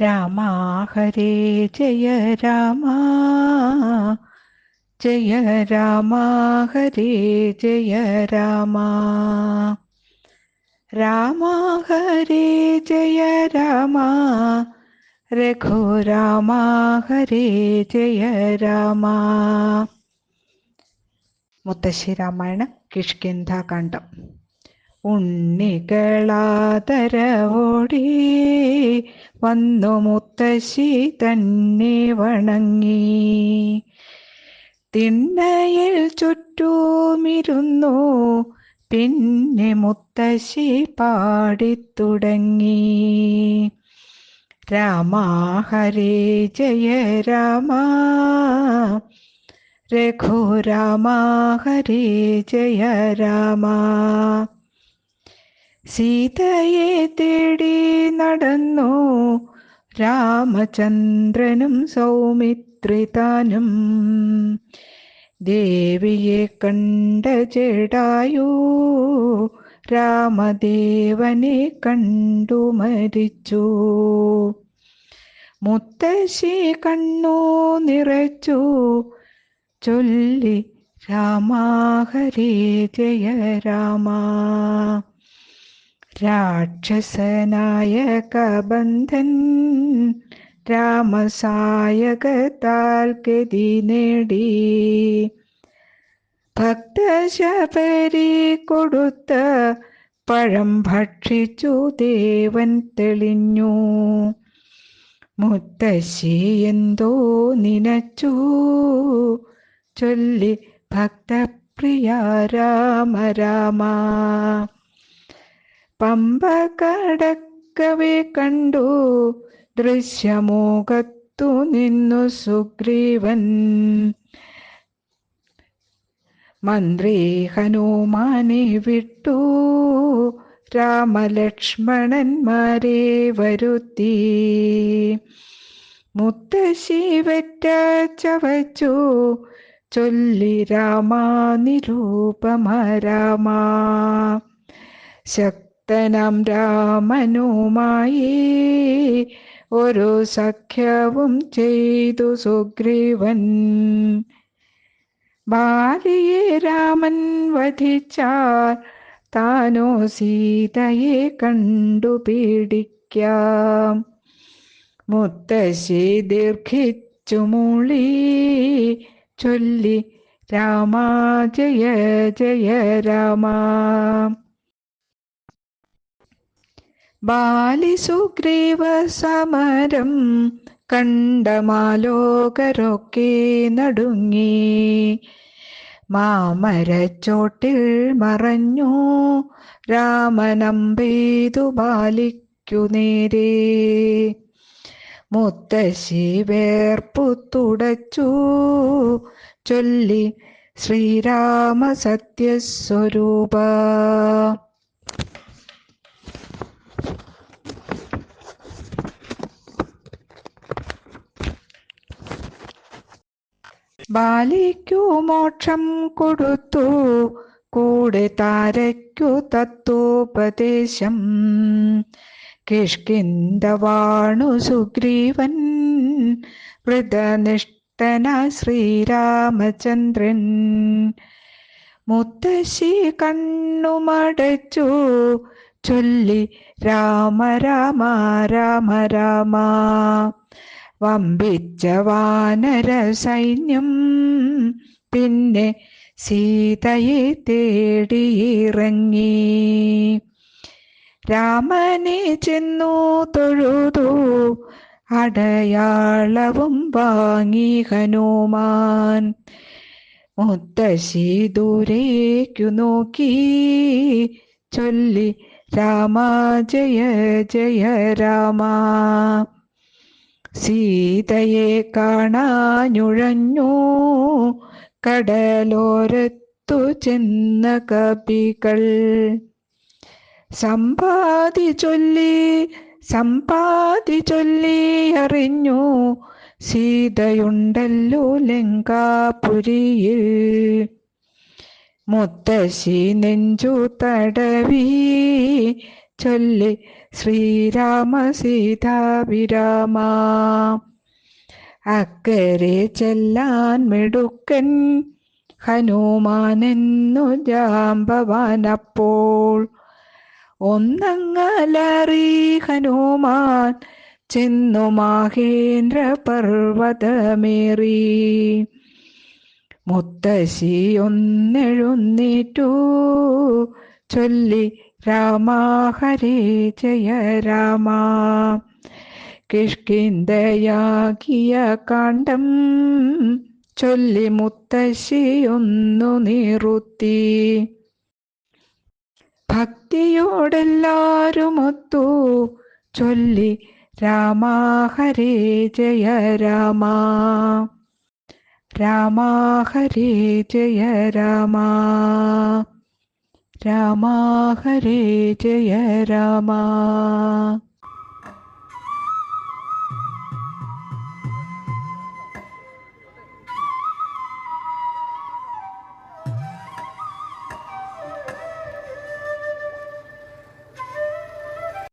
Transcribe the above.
രാമ ഹരേ ജയ രാമ ജയ രാമ ഹരേ ജയ രാമ. രാമ ഹരേ ജയ രാമ രഘുരാമ ഹരേ ജയ രാമ. മുത്തശ്ശി രാമായണം കിഷ്കിന്ധാകാന്ഡം ഉണ്ണികളാതരവോടി വന്നു മുത്തശ്ശി തന്നെ വണങ്ങി. തിണ്ണയിൽ ചുറ്റുമിരുന്നു. പിന്നെ മുത്തശ്ശി പാടിത്തുടങ്ങി. രാമ ഹരേ ജയ രാമ. രഘുരാമ ഹരേ ജയ രാമ. സീതയെ തേടി നടന്നു. രാമചന്ദ്രനും സൗമിത്രിതാനും ദേവിയെ കണ്ട ജടായു രാമദേവനെ കണ്ടു മരിച്ചു. മുത്തശ്ശി കണ്ണു നിറച്ചു. ചൊല്ലി രാമാഹരി ഹരേ ജയ രാമ. രാക്ഷസനായ കബന്ധൻ രാമസായകത്താൽ ഗതി നേടി. ഭക്തശബരി കൊടുത്ത പഴം ഭക്ഷിച്ചു ദേവൻ തെളിഞ്ഞു. മുത്തശ്ശി എന്തോ നിനച്ചു? ചൊല്ലി ഭക്തപ്രിയ രാമ രാമ. പമ്പ കടക്കവേ കണ്ടു. ദൃശ്യമോകത്തു നിന്നു സുഗ്രീവൻ. മന്ത്രി ഹനുമാനെ വിട്ടു. രാമലക്ഷ്മണന്മാരെ വരുത്തി. മുത്തശ്ശി വെറ്റ ചവച്ചു. ചൊല്ലി രാമ. നിരൂപമ രാമ ശക്തനാം രാമനുമായി ഒരു സഖ്യവും ചെയ്തു സുഗ്രീവൻ. ബാലിയെ രാമൻ വധിച്ചാൽ താനോ സീതയെ കണ്ടുപിടിക്കാം മുത്തശ്ശി ദീർഘിച്ചു മൂളി ചൊല്ലി രാമ ജയ ജയ രാമ. ബാലിസുഗ്രീവ സമരം കണ്ടമാലോകരൊക്കെ നടുങ്ങി. മാമരച്ചോട്ടിൽ മറഞ്ഞു രാമനമ്പെയ്തു ബാലിക്കു നേരെ. മുത്തശ്ശി വേർപ്പു തുടച്ചു ചൊല്ലി ശ്രീരാമ സത്യസ്വരൂപ ബാലിക്കു മോക്ഷം കൊടുത്തു. കൂടെ താരയ്ക്കു തത്വോപദേശം. കിഷ്കിന്തവാണു സുഗ്രീവൻ. വൃതനിഷ്ഠന ശ്രീരാമചന്ദ്രൻ. മുത്തശ്ശി കണ്ണുമടച്ചു. ചൊല്ലി രാമ രാമ രാമ രാമ. വമ്പിച്ച വാനര സൈന്യം പിന്നെ സീതയെ തേടിയിറങ്ങി. രാമനെ ചെന്നു തൊഴുതു അടയാളവും വാങ്ങി ഹനുമാൻ. മുത്തശ്ശി ദൂരേക്കു നോക്കി ചൊല്ലി രാമ ജയ ജയ രാമ. സീതയെ കാണാഞ്ഞുഴഞ്ഞു. കടലോരത്തു ചെന്ന കപികൾ സമ്പാതി ചൊല്ലി സമ്പാതി ചൊല്ലി അറിഞ്ഞു. സീതയുണ്ടല്ലോ ലങ്കാപുരിയിൽ. മുത്തശ്ശി നെഞ്ചു തടവി ചൊല്ലി ശ്രീരാമ സീതാവിരാമ അക്കരെ ചെല്ലാൻ മിടുക്കൻ ഹനുമാനെന്നു ജാമ്പവാനപ്പോൾ. ഒന്നങ്ങലറി ഹനുമാൻ ചെന്നു മാഹേന്ദ്ര പർവതമേറി. മുത്തശ്ശി ഒന്നെഴുന്നേറ്റു ചൊല്ലി രാമ ഹരേ ജയ രാമ. കിഷ്കിന്തയാകിയ കാണ്ഡം ചൊല്ലി മുത്തശ്ശിയൊന്നു നിറുത്തി. ഭക്തിയോടെല്ലാരുമൊത്തു ചൊല്ലി രാമ ഹരേ ജയ രാമ. രാമ ഹരേ ജയ രാമ. രാമ ഹരേ ജയ രാമ.